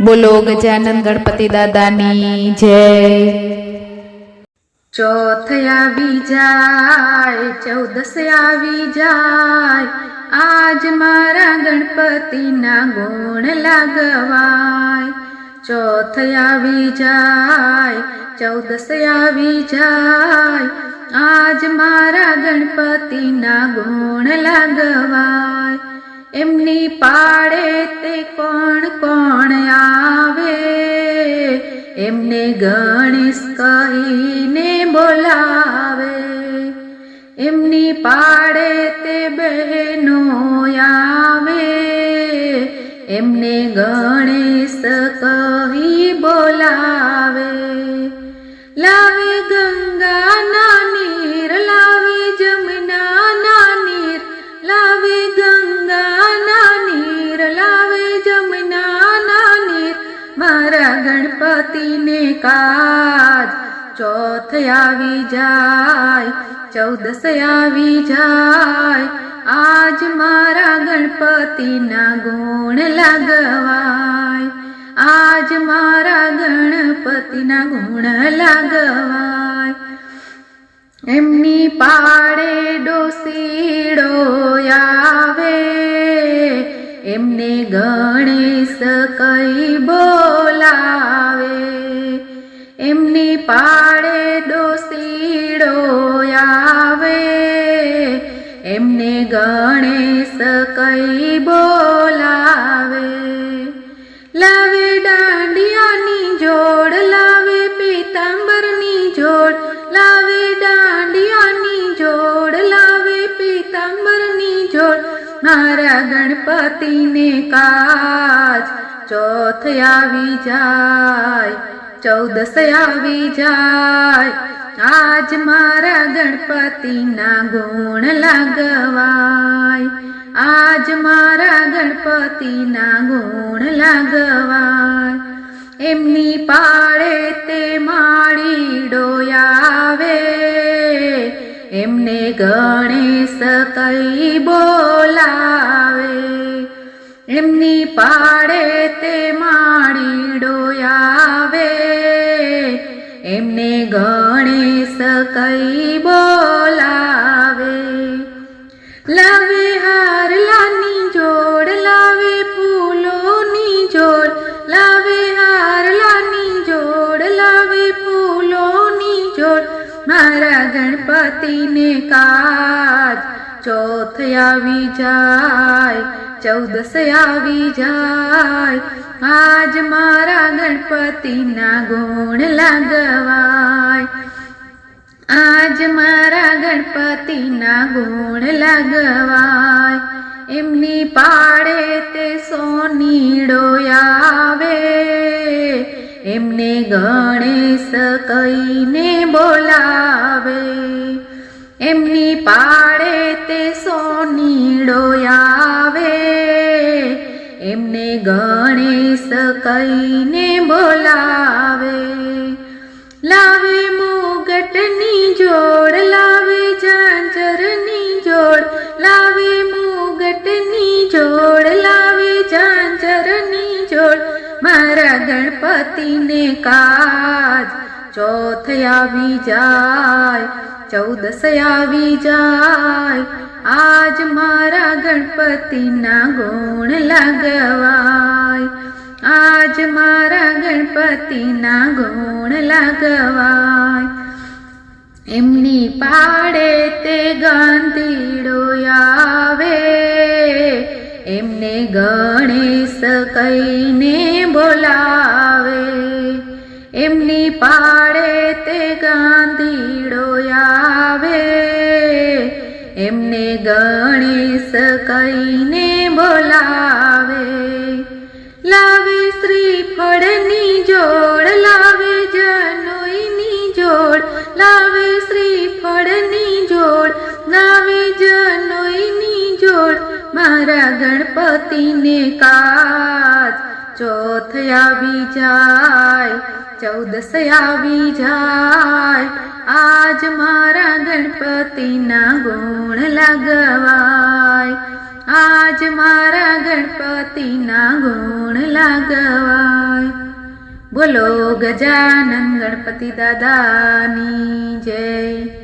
બોલો ગજાનંદ ગણપતિ દાદાની જય. ચોથ આવી જાય, ચૌદસ આવી જાય. આજ મારા ગણપતિના ગુણ લાગવાય. ચોથ આવી જાય, ચૌદસ આવી જાય. આજ મારા ગણપતિના ગુણ લાગવાય. એમની પાડે તે એમને ગણેશ કહીને બોલાવે. એમની પાડે તે બહેનો આવે. એમને ગણેશ ગણપતિને કાજ ચોથ આવી જાય, ચૌદસ આવી જાય. આજ મારા ગણપતિના ગુણ લાગવાય. આજ મારા ગણપતિના ગુણ લાગવાય. એમની પાડે ડોસીડો આવે, એમને ગણેશ એમને ગણેશ કઈ બોલાવે? લાવે દાંડિયાની જોડ, લાવે પીતાંબરની જોડ, લાવે દાંડિયાની જોડ, લાવે પીતાંબરની જોડ. મારા ગણપતિને કાજ ચોથ આવી જાય, ચૌદસ આવી જાય. આજ મારા ગણપતિના ગુણ લાગવાય. આજ મારા ગણપતિના ગુણ લાગવાય. એમની પાળે તે માળી ડોયાવે. એમને ગણેશ કઈ બોલાવે. એમની પાળે તે માળી ડોયાવે. એમને ગણેશ કઈ બોલાવે? લાવે હારલાની જોડ, લાવે ફૂલોની જોડ, લાવે હારલાની જોડ, લાવે ફૂલોની જોડ. મારા ગણપતિને કાજ ચોથ આવી જાય, ચૌદસ આવી જાય. આજ મારા ગણપતિના ગુણ લાગવાય. આજ મારા ગણપતિના ગુણ લાગવાય. એમની પાડે તે સોનીડો આવે. એમને ગણેશ કહીને બોલાવે. એમની પાળે તે સોનીડો આવે. એમને ગણેશ કહીને બોલાવે. લાવે મુગટની જોડ, લાવે ઝાંઝરની જોડ, લાવે મુગટની જોડ, લાવે ઝાંઝરની જોડ. મારા ગણપતિને કાજ ચોથ આવી જાય. ચૌદસ આવી જાય આજ મારા ગણપતિના ગુણ લાગવાય. આજ મારા ગણપતિના ગુણ લાગવાય. એમની પાડે તે ગાંધીડો આવે. એમને ગણેશ કહીને બોલાવે. એમની પાડે એમને ગણેશ કહીને બોલાવે. લાવે શ્રીફળની જોડ, લાવે જનોઈની જોડ, લાવે શ્રીફળની જોડ, લાવે જનોઈની જોડ. મારા ગણપતિને કાજ ચોથ આવી જાય ચૌદસ આવી જાય. આજ મારા ગણપતિના ગુણ લગવાય. આજ મારા ગણપતિના ગુણ લગવાય. બોલો ગજાનંદ ગણપતિ દાદાની જય.